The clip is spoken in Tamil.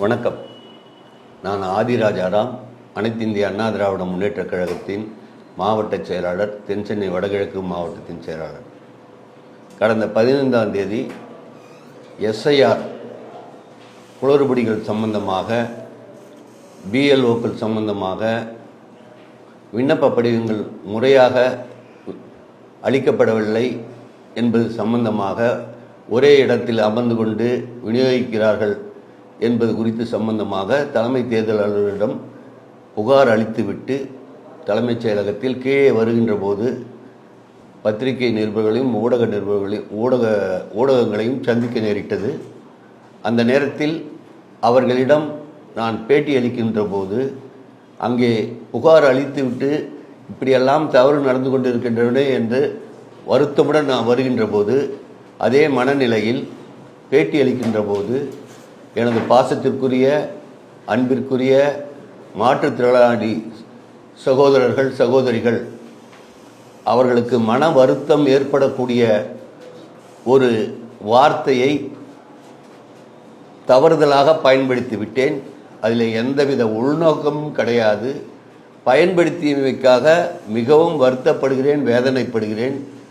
வணக்கம். நான் ஆதிராஜாராம் அனைத்து இந்திய அண்ணா திராவிட முன்னேற்றக் கழகத்தின் மாவட்ட செயலாளர் தென்சென்னை வடகிழக்கு மாவட்டத்தின் செயலாளர். கடந்த பதினைந்தாம் தேதி எஸ்ஐஆர் குளறுபடிகள் சம்பந்தமாக பிஎல்ஓக்கள் சம்பந்தமாக விண்ணப்ப படிவங்கள் முறையாக அளிக்கப்படவில்லை என்பது சம்பந்தமாக ஒரே இடத்தில் அமர்ந்து கொண்டு விநியோகிக்கிறார்கள் என்பது குறித்து சம்பந்தமாக தலைமை தேர்தல் அலுவலரிடம் புகார் அளித்துவிட்டு தலைமைச் செயலகத்தில் கீழே வருகின்ற போது பத்திரிகை நிருபர்களையும் ஊடக நிருபர்களையும் ஊடக ஊடகங்களையும் சந்திக்க நேரிட்டது. அந்த நேரத்தில் அவர்களிடம் நான் பேட்டி அளிக்கின்ற போது அங்கே புகார் அளித்துவிட்டு இப்படியெல்லாம் தவறு நடந்து கொண்டிருக்கின்றன என்று வருத்தமுடன் நான் வருகின்ற போது அதே மனநிலையில் பேட்டி அளிக்கின்ற போது எனது பாசத்திற்குரிய அன்பிற்குரிய மாற்றுத்திறனாளி சகோதரர்கள் சகோதரிகள் அவர்களுக்கு மன வருத்தம் ஏற்படக்கூடிய ஒரு வார்த்தையை தவறுதலாக பயன்படுத்தி விட்டேன் அதில் எந்தவித உள்நோக்கமும் கிடையாது. பயன்படுத்தியமைக்காக மிகவும் வருத்தப்படுகிறேன் வேதனைப்படுகிறேன்.